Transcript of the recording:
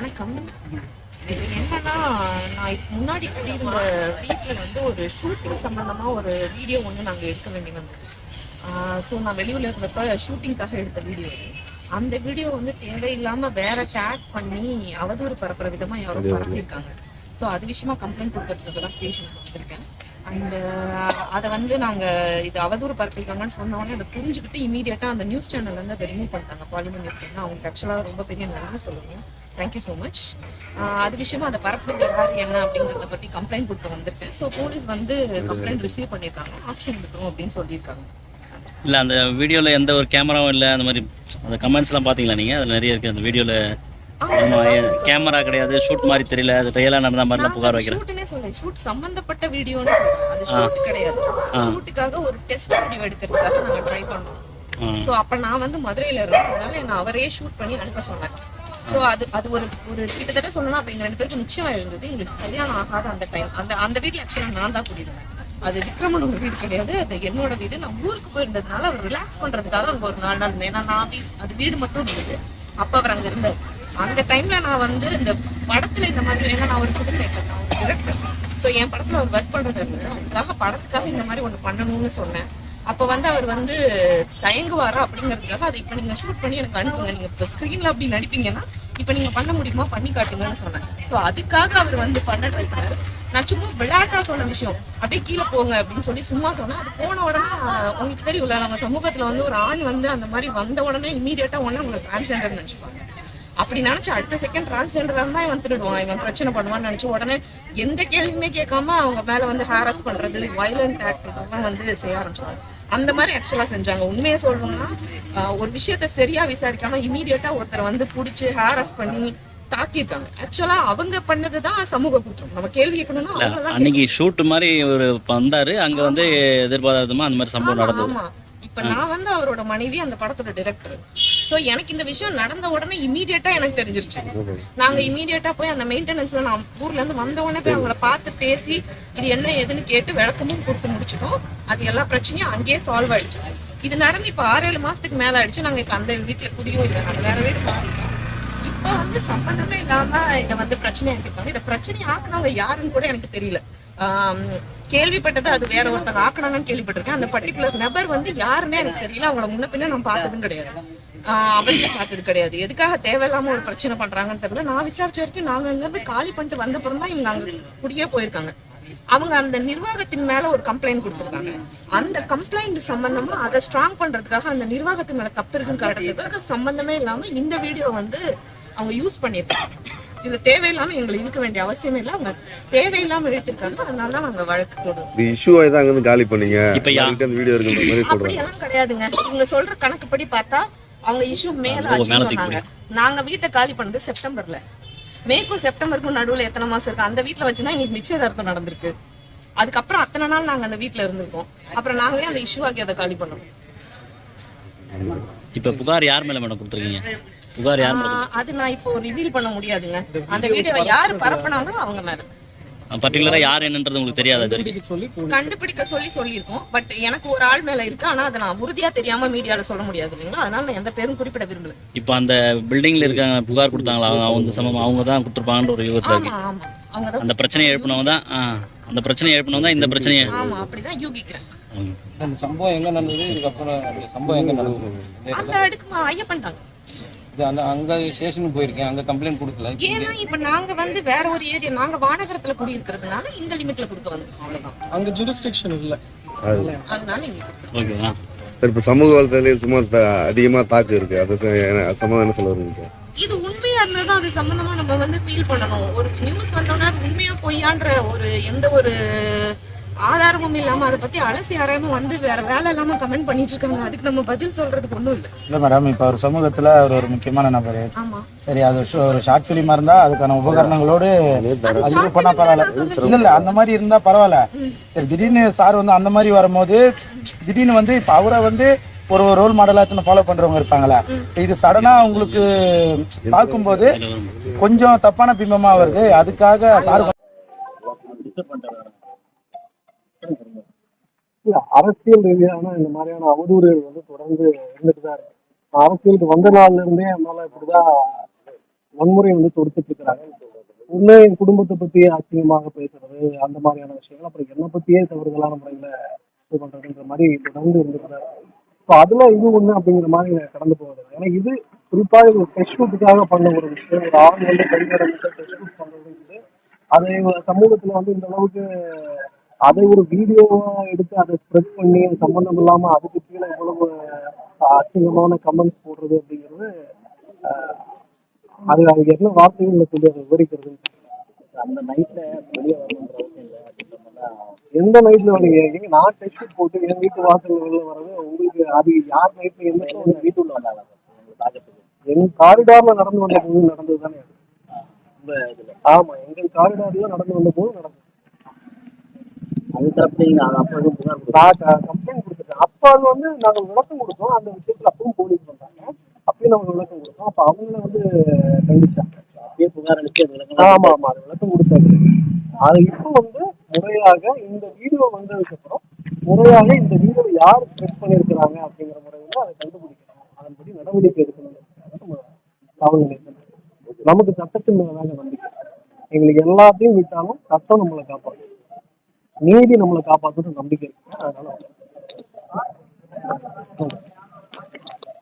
வணக்கம். இது என்னன்னா நான் முன்னாடி குடியிருந்த வீட்ல வந்து ஒரு ஷூட்டிங் சம்பந்தமா ஒரு வீடியோ ஒன்று நாங்க எடுக்க வேண்டி வந்துச்சு. ஸோ நான் வெளியூர்ல இருக்கிறப்ப ஷூட்டிங்காக எடுத்த வீடியோ இது. அந்த வீடியோ வந்து தேவையில்லாம வேற டேக் பண்ணி அவதூறு பரப்புற விதமா யாரோ பரப்பியிருக்காங்க. ஸோ அது விஷயமா கம்ப்ளைண்ட் கொடுக்கறதுக்கு தான் ஸ்டேஷனுக்கு வந்திருக்கேன். அந்த அதை வந்து நாங்கள் இது அவதூறு பரப்பியிருக்காங்கன்னு சொன்னோடனே அதை புரிஞ்சுக்கிட்டு இமீடியட்டாக அந்த நியூஸ் சேனல்ல இருந்து அதை ரிமூவ் பண்ணிட்டாங்க. பாலிமர் நியூஸ் சேனல் அவங்களுக்கு ஆக்சுவலாக ரொம்ப பெரிய நன்றி சொல்லணும். தேங்க்யூ ஸோ மச் அது விஷயமா அதை பரப்புறது யார் என்ன அப்படிங்கிறத பற்றி கம்ப்ளைண்ட் கொடுக்க வந்திருக்கேன். ஸோ போலீஸ் வந்து கம்ப்ளைண்ட் ரிசீவ் பண்ணியிருக்காங்க. ஆக்ஷன் எடுக்கணும் அப்படின்னு சொல்லியிருக்காங்க. இல்லை அந்த வீடியோவில் எந்த ஒரு கேமராவும் இல்லை அந்த மாதிரி அந்த கமெண்ட்ஸ்லாம் பார்த்தீங்களா நீங்கள் அதில் நிறைய இருக்குது அந்த வீடியோவில் கேமரா கிடையாது ஷூட் மாதிரி தெரியல அது ரியலாக நடந்த மாதிரிலாம் புகார் வைக்கிறேன். ஷூட்னே ஷூட் சம்பந்தப்பட்ட வீடியோன்னு சொல்றேன். அது ஷூட் கிடையாது. ஷூட்டுக்காக ஒரு டெஸ்ட் வீடியோ எடுக்கிறதுக்காக நாங்க ட்ரை பண்ணோம். சோ அப்ப நான் வந்து மதுரையில இருந்தேன். அதனால என்ன அவரே ஷூட் பண்ணி அனுப்ப சொன்னேன் சோ அது அது ஒரு ஒரு கிட்டத்தட்ட சொல்லணும்னா அப்ப எங்க ரெண்டு பேருக்கு நிச்சயம் இருந்தது. எங்களுக்கு கல்யாணம் ஆகாத அந்த டைம் அந்த அந்த வீட்ல ஆக்சுவலா நான் தான் குடியிருந்தேன். அது விக்ரமனோட வீடு கிடையாது. அது என்னோட வீடு. நான் ஊருக்கு போயிருந்ததுனால அவர் ரிலாக்ஸ் பண்றதுக்காக அங்க ஒரு நாலு நாள் இருந்தேன் ஏன்னா நான் வீ- அது வீடு மட்டும் இருந்தது அப்ப அவர் அங்க இருந்தார். அந்த டைம்ல நான் வந்து இந்த படத்துல இந்த மாதிரி ஏன்னா நான் ஒரு ஃபிலிம் மேக்கர் நான் ஒரு டிரெக்டர் ஸோ என் படத்துல அவர் ஒர்க் பண்றது இருந்தது அதுக்காக படத்துக்காக இந்த மாதிரி ஒன்று பண்ணணும்னு சொன்னேன். அப்போ வந்து அவர் வந்து தயங்குவாரா அப்படிங்கிறதுக்காக அதை இப்போ நீங்க ஷூட் பண்ணி எனக்கு அனுப்புங்க. நீங்க இப்போ ஸ்கிரீன்ல அப்படி நடிப்பீங்கன்னா இப்போ நீங்க பண்ண முடியுமா? பண்ணி காட்டுங்கன்னு சொன்னேன். ஸோ அதுக்காக அவர் வந்து பண்ண ட்ரை நான் சும்மா விளையாட்டா சொன்ன விஷயம். அப்படியே கீழே போங்க அப்படின்னு சொல்லி சும்மா சொன்னேன். அது போன உடனே உங்களுக்கு தெரியும்ல நம்ம சமூகத்துல வந்து ஒரு ஆண் வந்து அந்த மாதிரி வந்த உடனே இமீடியட்டா உடனே உங்களுக்கு டிரான்ஸ்ஜெண்டர் நினைச்சுப்பாங்க. அப்படி நினைச்சு அடுத்த செகண்ட் டிரான்ஸ்ஜெண்டரா இருந்தா இவன் திருடுவான். இவன் பிரச்சனை பண்ணுவான்னு நினைச்சு உடனே எந்த கேள்வியுமே கேட்காம அவங்க மேல வந்து ஹாரஸ் பண்றது வயலண்ட் ஆக்ட் வந்து செய்ய ஆரம்பிச்சாங்க அந்த மாதிரி ஆக்சுவலா செஞ்சாங்க. உண்மையை சொல்லணும்னா ஒரு விஷயத்த சரியா விசாரிக்காம இமீடியட்டா ஒருத்தரை வந்து புடிச்சு ஹாரஸ் பண்ணி தாக்கியிருக்காங்க. ஆக்சுவலா அவங்க பண்ணதுதான் சமூக குற்றம். நம்ம கேள்வி கேட்கணும்னா அன்னைக்கு ஷூட் மாதிரி ஒரு வந்தார். அங்கே வந்து எதிர்பாராதமாக அந்த மாதிரி சம்பவம் நடந்தது. இப்ப நான் வந்து அவரோட மனைவி அந்த படத்தோட டைரக்டர் சோ எனக்கு இந்த விஷயம் நடந்த உடனே இமீடியட்டா எனக்கு தெரிஞ்சிருச்சு. நாங்க இமீடியட்டா போய் அந்த மெயின்டெனன்ஸ்ல நான் ஊர்ல இருந்து வந்த உடனே போய் அவங்கள பார்த்து பேசி இது என்ன ஏதுன்னு கேட்டு விளக்கமும் கொடுத்து முடிச்சிட்டோம். அது எல்லா பிரச்சனையும் அங்கேயே சால்வ் ஆயிடுச்சு. இது நடந்து இப்ப ஆறு ஏழு மாசத்துக்கு மேல ஆயிடுச்சு. நாங்க இப்ப அந்த வீட்டுல குடியும் இல்லை நாங்க வேற வீடு இப்ப வந்து சம்பந்தமே இல்லாம இத வந்து பிரச்சனை ஆக்கிருக்காங்க இந்த பிரச்சனை ஆக்குனவங்க யாருன்னு கூட எனக்கு தெரியல. கேள்விப்பட்டது அது வேற ஒருத்தங்க ஆக்குனாங்கன்னு கேள்விப்பட்டிருக்கேன். அந்த பர்டிகுலர் நபர் வந்து யாருன்னே எனக்கு தெரியல. அவங்கள முன்ன பின்ன நான் பார்த்ததும் கிடையாது. ஆஹ் அவரையும் பார்த்தது கிடையாது. எதுக்காக தேவையில்லாம ஒரு பிரச்சனை பண்றாங்கன்னு தெரியல. நான் விசாரிச்ச வரைக்கும் நாங்க அங்க இருந்து காலி பண்ணிட்டு வந்த அப்புறம் தான் இவங்க அங்க குடியே போயிருக்காங்க. அவங்க அந்த நிர்வாகத்தின் மேல ஒரு கம்ப்ளைண்ட் கொடுத்திருக்காங்க. அந்த கம்ப்ளைண்ட் சம்பந்தமா அதை ஸ்ட்ராங் பண்றதுக்காக அந்த நிர்வாகத்து மேல தப்பு இருக்குன்னு காட்டுறதுக்காக சம்பந்தமே இல்லாம இந்த வீடியோ வந்து அவங்க யூஸ் பண்ணிருக்காங்க இது தேவையில்லாம எங்களுக்கு இழுக்க வேண்டிய அவசியமே இல்லை. அவங்க தேவையில்லாம இழுத்திருக்காங்க. அதனால தான் நாங்க வழக்கு இது இஷ்யூ ஆகி தான் அங்கிருந்து காலி பண்ணீங்க. இப்ப வீடியோ அப்படியெல்லாம் கிடையாதுங்க. இவங்க சொல்ற கணக்குப்படி பார்த்தா அவங்க இஷ்யூ மேல நாங்க வீட்டை காலி பண்ணது செப்டம்பர்ல. மேக்கும் செப்டம்பருக்கும் நடுவுல எத்தனை மாசம் இருக்கு? அந்த வீட்ல வச்சுதான் எங்களுக்கு நிச்சயதார்த்தம் நடந்திருக்கு. அதுக்கப்புறம் அத்தனை நாள் நாங்க அந்த வீட்ல இருந்திருக்கோம். அப்புறம் நாங்களே அந்த இஷ்யூ ஆக்கி அதை காலி பண்ணோம். இப்போ புகார் யார் மேலே மேடம் கொடுத்துருக்கீங்க? புகார் யார் அது நான் இப்போ ரிவீல் பண்ண முடியாதுங்க. அந்த வீடியோவை யாரு பரப்புனாங்களோ அவங்க மேல. பர்டிகுலராக யார் என்னன்றது உங்களுக்கு தெரியாது. கண்டுபிடிக்க சொல்லி சொல்லியிருக்கோம். பட் எனக்கு ஒரு ஆள் மேல இருக்கு. ஆனா அதை நான் உறுதியா தெரியாம மீடியால சொல்ல முடியாது இல்லைங்களா? அதனால நான் எந்த பேரும் குறிப்பிட விரும்பல. இப்போ அந்த பில்டிங்கில் இருக்காங்க புகார் கொடுத்தாங்களா? அவங்க அவங்க சமம் அவங்க தான் கொடுத்துருப்பாங்கன்ற ஒரு யுகத்தில் அந்த பிரச்சனையை எழுப்பினவங்க தான் அந்த பிரச்சனையை எழுப்பினவங்க தான் இந்த பிரச்சனையை ஆமா அப்படிதான் யூகிக்கிறேன். அந்த சம்பவம் எங்க நடந்தது? இதுக்கப்புறம் அந்த சம்பவம் எங்க நடந்தது? அந்த அடுக்கு ஐயப்பன் தாங்க அந்த அங்க ஸ்டேஷனுக்கு போயிருக்கேன். அங்க கம்ப்ளைண்ட் கொடுக்கல. ஏன்னா இப்ப நாங்க வந்து வேற ஒரு ஏரியா நாங்க வானகரத்துல குடி இருக்கிறதுனால இந்த லிமிட்ல கொடுக்க வந்திருக்கோம் அவ்வளவுதான். அங்க ஜூரிஸ்டிக்ஷன் இல்ல. அது. அதனால இங்க சரி இப்போ சமூக வலைத்தளத்திலே சும்மா அதிகமா தாக்கு இருக்கு. அதை ச- என்ன- சம்மந்தம் என்ன சொல்ல வருவீங்க இது உண்மையா இருந்தா அது சம்பந்தமா நம்ம வந்து ஃபீல் பண்ணணும். ஒரு நியூஸ் வந்தோம்னா அது உண்மையா பொய்யான்ற ஒரு எந்த ஒரு ஆதாரமும் இல்லாம அதை பத்தி அலசி ஆராயம வந்து வேற வேலை இல்லாம கமெண்ட் பண்ணிட்டு இருக்காங்க. அதுக்கு நம்ம பதில் சொல்றதுக்கு ஒண்ணும் இல்ல. இல்ல மேடம் இப்ப ஒரு சமூகத்துல அவர் ஒரு முக்கியமான நபர். ஆமா. சரி அது ஒரு ஷார்ட் பிலிமா இருந்தா அதுக்கான உபகரணங்களோடு அது பண்ணா பரவாயில்ல. இல்ல இல்ல அந்த மாதிரி இருந்தா பரவாயில்ல. சரி திடீர்னு சார் வந்து அந்த மாதிரி வரும்போது திடீர்னு வந்து இப்ப அவரை வந்து ஒரு ரோல் மாடலா எடுத்து ஃபாலோ பண்றவங்க இருப்பாங்களா இது சடனா உங்களுக்கு பார்க்கும்போது கொஞ்சம் தப்பான பிம்பமா வருது. அதுக்காக சார் இல்ல அரசியல் ரீதியான இந்த மாதிரியான அவதூறுகள் வந்து தொடர்ந்து இருந்துட்டு தான் இருக்கு. அரசியலுக்கு வந்த நாள்ல இருந்தே என்னால இப்படிதான் வன்முறை வந்து தொடுத்துட்டு இருக்கிறாங்க. ஒண்ணு என் குடும்பத்தை பத்தி அசிங்கமாக பேசுறது அந்த மாதிரியான விஷயங்கள் அப்புறம் என்னை பத்தியே தவறுதலான முறையில இது பண்றதுன்ற மாதிரி தொடர்ந்து இருந்திருக்காரு ஸோ அதுல இது ஒண்ணு அப்படிங்கிற மாதிரி கடந்து போகுது ஏன்னா இது குறிப்பாக இது டெஸ்ட் ஷூட்டுக்காக பண்ண ஒரு விஷயம். ஒரு ஆண் வந்து கைகடந்து டெஸ்ட் ஷூட் பண்றதுங்கிறது அதை சமூகத்துல வந்து இந்த அளவுக்கு அதை ஒரு வீடியோவா எடுத்து அதை ஸ்ப்ரெட் பண்ணி அது சம்பந்தம் இல்லாம அதுக்கு கீழே இவ்வளவு அசிங்கமான கமெண்ட்ஸ் போடுறது அப்படிங்கிறது அது அதுக்கு என்ன வார்த்தைகள் சொல்லி அதை விவரிக்கிறது? அந்த நைட்ல வெளியே அவசியம் இல்லை. மாதிரி எந்த நைட்ல வரீங்க? ஏங்க நான் டெஸ்ட் போட்டு என் வீட்டு வாசல் வெளில வர்றது உங்களுக்கு அது யார் நைட்ல எந்த வீட்டுக்குள்ள வந்தாங்க என் காரிடார்ல நடந்து வந்த போது நடந்தது தானே அது. ஆமா எங்கள் காரிடார்ல நடந்து வந்த போது நடந்தது. அது நீங்க அது அப்போ எதுவும் புகார் கொடுத்தா நான் கம்ப்ளைண்ட் கொடுத்துட்டேன். அப்ப அது வந்து நாங்கள் விளக்கம் கொடுத்தோம். அந்த விஷயத்துல அப்பவும் போலீஸ் வந்தாங்க. அப்பயும் நாங்கள் விளக்கம் கொடுத்தோம். அப்ப அவங்கள வந்து கண்டிச்சாங்க. அப்படியே புகார் அளிச்சு அது விளக்கம் ஆமா ஆமா அது விளக்கம் கொடுத்தாங்க. அது இப்போ வந்து முறையாக இந்த வீடியோ வந்ததுக்கு அப்புறம் முறையாக இந்த வீடியோ யார் ஸ்ப்ரெட் பண்ணியிருக்கிறாங்க அப்படிங்கிற முறையில் அதை கண்டுபிடிக்கணும். அதன்படி நடவடிக்கை எடுக்கணும். நம்ம காவல் நிலையத்தில் நமக்கு சட்டத்தின் மேலாக நம்பிக்கை. எங்களுக்கு எல்லாத்தையும் விட்டாலும் சட்டம் நம்மளை காப்பாற்றும் நீதி நம்மளை காப்பாற்றணும் நம்பிக்கை இருக்கு அதனால